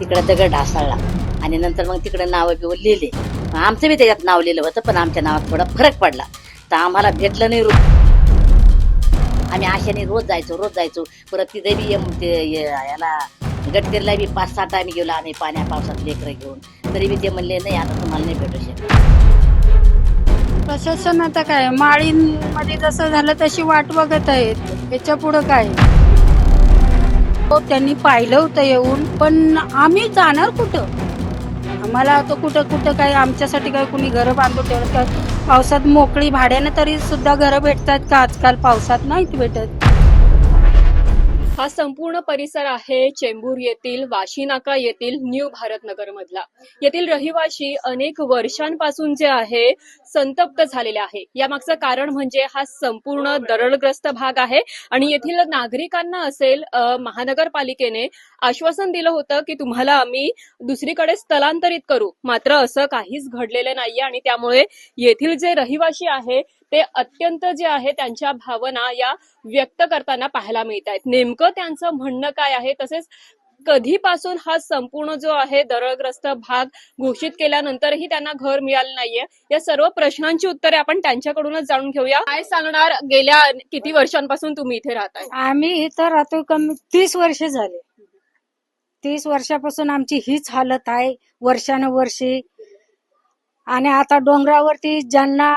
तिकडं दगड ढासळला. आणि नंतर मग तिकडे नावं बिवं लिहिले. मग आमचं बी त्याच्यात नाव लिहिलं होतं पण आमच्या नावात थोडा फरक पडला. तर आम्हाला भेटलं नाही रोज. आम्ही आशाने रोज जायचो रोज जायचो. परत तिथे बी ते याला गटकेरला बी पाच सहा टाईम गेलो आम्ही पाण्या पावसात लेकरं घेऊन. तरी बी ते म्हणले नाही आता तुम्हाला नाही भेटू शकत. प्रशासन आता काय? माळींमध्ये जसं झालं तशी वाट बघत आहेत. याच्या पुढं काय? त्यांनी पाहिलं होतं येऊन पण आम्ही जाणार कुठं? आम्हाला आता कुठं कुठं काय आमच्यासाठी काय कुणी घरं बांधून ठेवत काय पावसात मोकळी भाड्यानं तरी सुद्धा घरं भेटतात का? आजकाल पावसात नाहीत भेटत. हा संपूर्ण परिसर आहे चेंबूर येथील वाशीनाका येथील न्यू भारतनगर मधला येथील रहिवाशी अनेक वर्षांपासून जे आहे संतप्त झालेले आहे. यामागचं कारण म्हणजे हा संपूर्ण दरडग्रस्त भाग आहे आणि येथील नागरिकांना असेल महानगरपालिकेने आश्वासन दिलं होतं की तुम्हाला आम्ही दुसरीकडे स्थलांतरित करू. मात्र असं काहीच घडलेलं नाहीये आणि त्यामुळे येथील जे रहिवाशी आहे ते अत्यंत जे आहे त्यांच्या भावना या व्यक्त करताना पाहायला मिळत आहेत नेमकं त्यांचं म्हणणं काय आहे? तसेच कधीपासून हा संपूर्ण जो आहे दरळग्रस्त भाग घोषित केल्यानंतरही त्यांना घर मिळालं नाहीये? या सर्व प्रश्नांची उत्तरे आपण त्यांच्याकडूनच जाणून घेऊया. काय सांगणार? गेल्या किती वर्षांपासून तुम्ही इथे राहताय? आम्ही इथं राहतो कमी तीस वर्ष झाले. तीस वर्षापासून आमची हीच हालत आहे वर्षानुवर्षी. आणि आता डोंगरावरती ज्यांना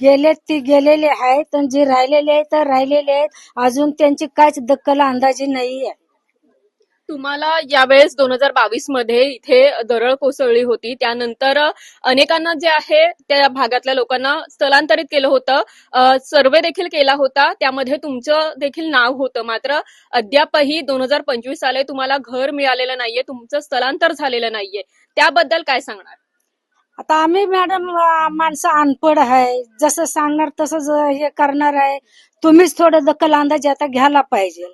गेलेत ते गेलेले आहेत आणि जे राहिलेले आहेत तर राहिलेले आहेत. अजून त्यांची काहीच दक्कल अंदाजी नाही आहे तुम्हाला यावेळेस दोन हजार बावीसमध्ये इथे दरड कोसळली होती. त्यानंतर अनेकांना जे आहे त्या भागातल्या लोकांना स्थलांतरित केलं होतं. सर्वे देखील केला होता. त्यामध्ये तुमचं देखील नाव होतं. मात्र अद्यापही दोन हजार पंचवीस साले तुम्हाला घर मिळालेलं नाहीये तुमचं स्थलांतर झालेलं नाहीये. त्याबद्दल काय सांगणार? आता आम्ही मॅडम माणसं अनपड आहे. जसं सांगणार तसंच हे करणार आहे. तुम्हीच थोडं दखल अंदाजे आता घ्यायला पाहिजे.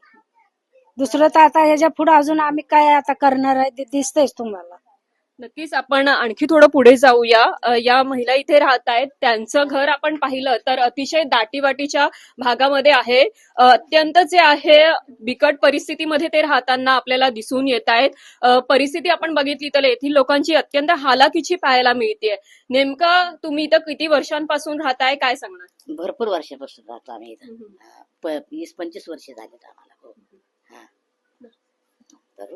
दुसरं तर आता ह्याच्या पुढे अजून आम्ही काय आता करणार आहे ते दिसतंयच तुम्हाला. नक्कीच आपण आणखी थोडं पुढे जाऊया. या महिला इथे राहत आहेत त्यांचं घर आपण पाहिलं तर अतिशय दाटीवाटीच्या भागामध्ये आहे. अत्यंत जे आहे बिकट परिस्थितीमध्ये ते राहताना आपल्याला दिसून येत आहेत परिस्थिती आपण बघितली तर येथील लोकांची अत्यंत हालाकीची पाहायला मिळते नेमकं तुम्ही इथं किती वर्षांपासून राहताय? काय सांगणार? भरपूर वर्षापासून राहतो आम्ही इथं. वीस पंचवीस वर्ष झालेत आम्हाला.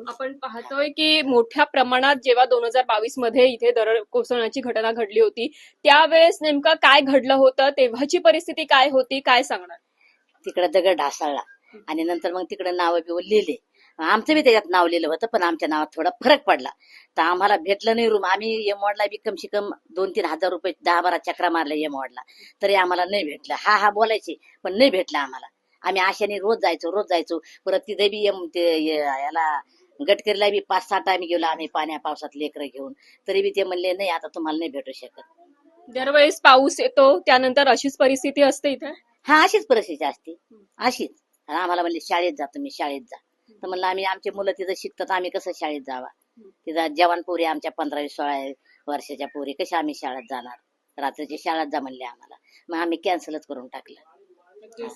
आपण पाहतोय की मोठ्या प्रमाणात जेव्हा दोन हजार बावीसमध्ये इथे दरड कोसळण्याची घटना घडली होती त्यावेळेस नेमकं काय घडलं होतं? तेव्हाची परिस्थिती काय होती? काय सांगणार? तिकडे दगड ढासळला. आणि नंतर मग तिकडे नावं बिवं लिहिले. आमचं बी त्याच्यात नाव लिहिलं होतं पण आमच्या नावात थोडा फरक पडला. तर आम्हाला भेटलं नाही रूम. आम्ही एम वॉर्डला बी कमसे कम दोन तीन हजार रुपये दहा बारा चक्रा मारल्या एम वॉर्डला तरी आम्हाला नाही भेटलं. हा हा बोलायचे पण नाही भेटलं आम्हाला. आम्ही आशाने रोज जायचो रोज जायचो. परत तिथे बी एम ते याला गटकेरीला बी पाच सहा टाइम गेलो आम्ही पाण्या पावसात लेकरं घेऊन. तरी बी ते म्हणले नाही आता तुम्हाला नाही भेटू शकत. दरवेळेस पाऊस येतो त्यानंतर अशीच परिस्थिती असते इथे? हा अशीच परिस्थिती असते. अशीच. आणि आम्हाला म्हणले शाळेत जा तुम्ही शाळेत जा. तर म्हणलं आम्ही आमचे मुलं तिथं शिकतात आम्ही कसं शाळेत जावा? तिथं जवान पोरी आमच्या पंधरावी सोळा वर्षाच्या पोरी कशा आम्ही शाळेत जाणार? रात्रीची शाळेत जा म्हणले आम्हाला. मग आम्ही कॅन्सलच करून टाकलं.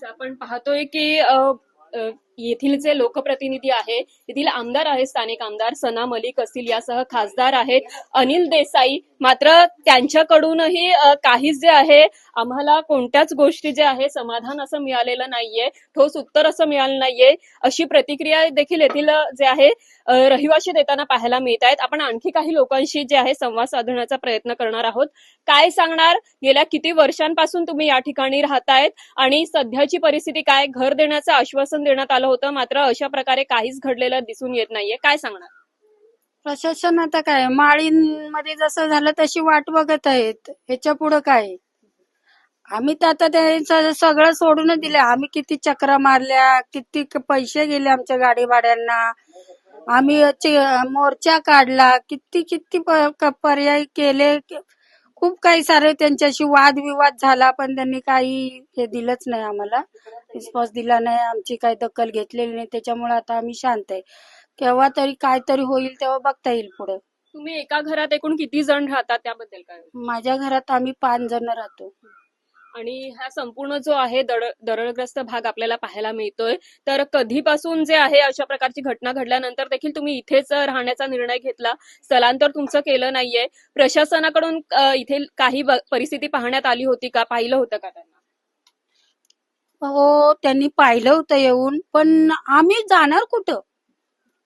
आपण पाहतोय की अ, अ, येथील जे लोकप्रतिनिधी आहे येथील आमदार आहेत स्थानिक आमदार सना मलिक असतील यासह खासदार आहेत. अनिल देसाई मात्र त्यांच्याकडूनही काहीच जे आहे आम्हाला कोणत्याच गोष्टी जे आहे समाधान असं मिळालेलं नाहीये ठोस उत्तर असं मिळालं नाहीये. अशी प्रतिक्रिया देखील येथील जे आहे रहिवाशी देताना पाहायला मिळत आहेत आपण आणखी काही लोकांशी जे आहे संवाद साधण्याचा प्रयत्न करणार आहोत. काय सांगणार? गेल्या किती वर्षांपासून तुम्ही या ठिकाणी राहतायत आणि सध्याची परिस्थिती काय? घर देण्याचं आश्वासन देण्यात आलं होतं मात्र अशा प्रकारे काहीच घडलेलं दिसून येत नाहीये. काय सांगणार? प्रशासन आता काय? माळींमध्ये जसं झालं तशी वाट बघत आहेत. ह्याच्या पुढं काय? आम्ही तर आता त्यांचं सगळं सोडूनच दिलं आम्ही किती चक्र मारल्या किती पैसे गेले आमच्या गाडी भाड्यांना आम्ही मोर्चा काढला किती किती पर्याय केले खूप काही सारे त्यांच्याशी वादविवाद झाला पण त्यांनी काही हे दिलंच नाही आम्हाला. रिस्पॉन्स दिला नाही आमची काही दखल घेतलेली नाही. त्याच्यामुळे आता आम्ही शांत आहे. केव्हा तरी काय तरी होईल तेव्हा बघता येईल पुढे. तुम्ही एका घरात एकूण किती जण राहतात त्याबद्दल काय? माझ्या घरात आम्ही पाच जण राहतो. आणि हा संपूर्ण जो आहे दड- दरडग्रस्त भाग आपल्याला पाहायला मिळतोय. तर कधीपासून जे आहे अशा प्रकारची घटना घडल्यानंतर देखील तुम्ही इथेच राहण्याचा निर्णय घेतला. स्थलांतर तुमचं केलं नाहीये. प्रशासनाकडून इथे काही परिस्थिती पाहण्यात आली होती का? पाहिलं होतं का त्यांना? हो त्यांनी पाहिलं होतं येऊन पण आम्ही जाणार कुठं?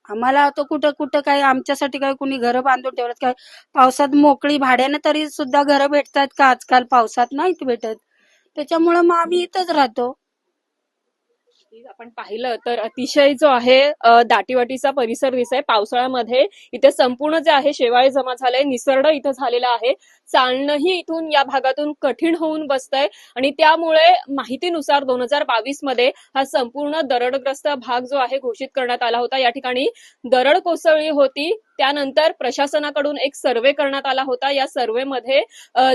आम्हाला तो कुठं कुठं काय आमच्यासाठी काय कुणी घरं बांधून ठेवत काय पावसात मोकळी भाड्यानं तरी सुद्धा घरं भेटतात का? आजकाल पावसात नाहीत भेटत. त्याच्यामुळे मग आम्ही इथंच राहतो. आपण पाहिलं तर अतिशय जो आहे दाटीवाटीचा परिसर दिसाय पावसाळ्यामध्ये इथे संपूर्ण जे आहे शेवाळे जमा झालंय. निसर्ड इथं झालेलं आहे. चालणंही इथून या भागातून कठीण होऊन बसतंय. आणि त्यामुळे माहितीनुसार दोन हजार बावीसमध्ये हा संपूर्ण दरडग्रस्त भाग जो आहे घोषित करण्यात आला होता. या ठिकाणी दरड कोसळली होती. त्यानंतर प्रशासनाकडून एक सर्वे करण्यात आला होता. या सर्वेमध्ये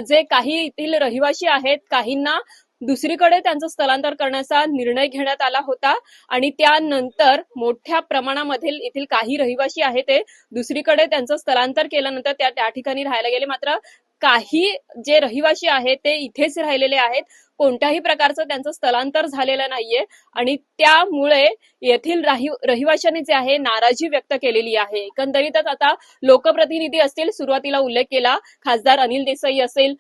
जे काही येथील रहिवासी आहेत काहींना दुसरीकडे त्यांचं स्थलांतर करण्याचा निर्णय घेण्यात आला होता आणि त्यानंतर मोठ्या प्रमाणामधील येथील काही रहिवासी आहे ते दुसरीकडे त्यांचं स्थलांतर केल्यानंतर त्या त्या ठिकाणी राहायला गेले. मात्र काही जे रहिवासी आहेत ते इथेच राहिलेले आहेत. कोणत्याही प्रकारचं त्यांचं स्थलांतर झालेलं नाहीये. आणि त्यामुळे येथील राही रहिवाशांनी जे आहे नाराजी व्यक्त केलेली आहे. एकंदरीतच आता लोकप्रतिनिधी असतील सुरुवातीला उल्लेख केला खासदार अनिल देसाई असेल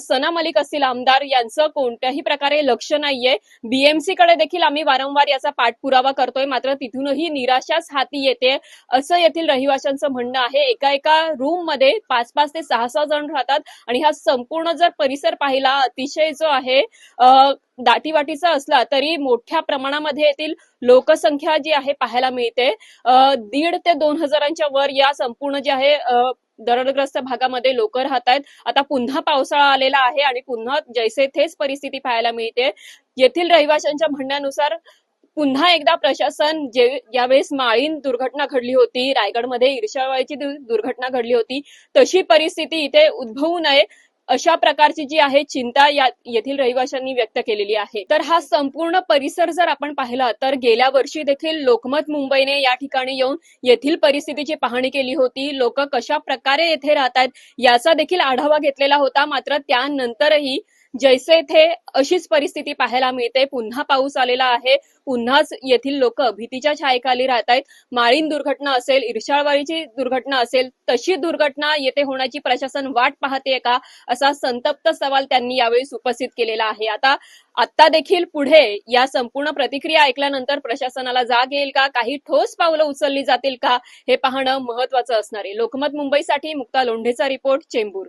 सना मलिक असतील आमदार यांचं कोणत्याही प्रकारे लक्ष नाहीये. बीएमसी कडे देखील आम्ही वारंवार याचा पाठपुरावा करतोय. मात्र तिथूनही निराशाच हाती येते असं येथील रहिवाशांचं म्हणणं आहे. एका एका रूममध्ये पाच पाच ते सहा सहा जण राहतात. आणि हा संपूर्ण जर परिसर पाहिला अतिशय जो आहे दाटीवाटीचा असला तरी मोठ्या प्रमाणामध्ये येथील लोकसंख्या जी आहे पाहायला मिळते. दीड ते दोन हजारांच्या वर या संपूर्ण जे आहे दरडग्रस्त भागामध्ये लोक राहत आहेत. आता पुन्हा पावसाळा आलेला आहे आणि पुन्हा जैसे थेच परिस्थिती पाहायला मिळते. येथील रहिवाशांच्या म्हणण्यानुसार पुन्हा एकदा प्रशासन जे यावेळेस माळीन दुर्घटना घडली होती रायगडमध्ये ईर्षावाळीची दुर्घटना घडली होती तशी परिस्थिती इथे उद्भवू नये. अशा प्रकारची जी आहे चिंता या येथील रहिवाशांनी व्यक्त केलेली आहे. तर हा संपूर्ण परिसर जर आपण पाहिला तर गेल्या वर्षी देखील लोकमत मुंबईने या ठिकाणी येऊन येथील परिस्थितीची पाहणी केली होती. लोक कशा प्रकारे येथे राहतात याचा देखील आढावा घेतलेला होता. मात्र त्यानंतरही जैसे थे अशीच परिस्थिती पाहायला मिळते. पुन्हा पाऊस आलेला आहे. पुन्हाच येथील लोक भीतीच्या छायेखाली राहत आहेत. माळीन दुर्घटना असेल इर्षाळवाडीची दुर्घटना असेल तशी दुर्घटना येथे होण्याची प्रशासन वाट पाहते का असा संतप्त सवाल त्यांनी यावेळी उपस्थित केलेला आहे. आता आता देखील पुढे या संपूर्ण प्रतिक्रिया ऐकल्यानंतर प्रशासनाला जाग येईल का? काही ठोस पावलं उचलली जातील का? हे पाहणं महत्वाचं असणार आहे. लोकमत मुंबईसाठी मुक्ता लोंढेचा रिपोर्ट चेंबूर.